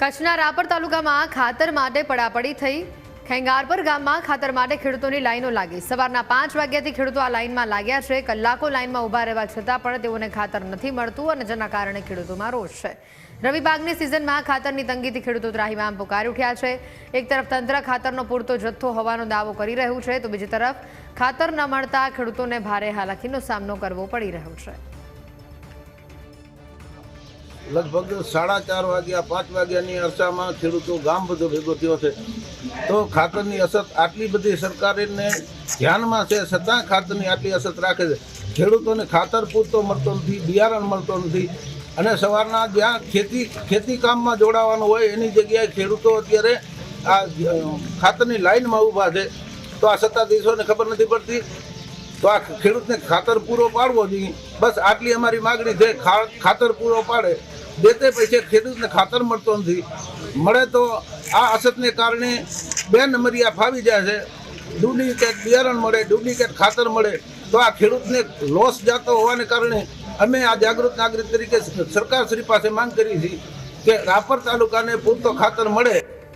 કચ્છના રાપર તાલુકામાં ખાતર માટે પડાપડી થઈ. ખેંગારપર ગામમાં ખાતર માટે ખેડૂતોની લાઈનો લાગી. સવારના પાંચ વાગ્યાથી ખેડૂતો આ લાઈનમાં લાગ્યા છે. કલાકો લાઈનમાં ઊભા રહેવા છતાં પણ તેઓને ખાતર નથી મળતું અને જેના કારણે ખેડૂતોમાં રોષ છે. રવિ પાકની સિઝનમાં ખાતરની તંગીથી ખેડૂતો ત્રાહીમામ પુકારી ઉઠ્યા છે. એક તરફ તંત્ર ખાતરનો પૂરતો જથ્થો હોવાનો દાવો કરી રહ્યું છે, તો બીજી તરફ ખાતર ન મળતા ખેડૂતોને ભારે હાલાકીનો સામનો કરવો પડી રહ્યો છે. લગભગ સાડા ચાર વાગ્યા, પાંચ વાગ્યાની અરસામાં ખેડૂતો ગામ બધો ભેગો થયો છે. તો ખાતરની અસર આટલી બધી સરકારને ધ્યાનમાં છે, છતાં ખાતરની આટલી અસર રાખે છે. ખેડૂતોને ખાતર પૂરતો મળતો નથી, બિયારણ મળતો નથી. અને સવારના જ્યાં ખેતી ખેતી કામમાં જોડાવાનું હોય, એની જગ્યાએ ખેડૂતો અત્યારે આ ખાતરની લાઇનમાં ઊભા છે. તો આ સત્તાધીશોને ખબર નથી પડતી તો આ ખેડૂતને ખાતર પૂરો પાડવો જોઈએ. બસ આટલી અમારી માગણી છે ખાતર પૂરો પાડે. દેતે પૈસે ખેડૂતને ખાતર મળતો નથી. મળે તો આ અસતને કારણે બે નંબરિયા ફાવી જાય છે. ડુપ્લિકેટ બિયારણ મળે, ડુપ્લિકેટ ખાતર મળે, તો આ ખેડૂતને લોસ જતો હોવાને કારણે અમે આ જાગૃત નાગરિક તરીકે સરકારશ્રી પાસે માંગ કરી છે કે રાપર તાલુકાને પૂરતો ખાતર મળે.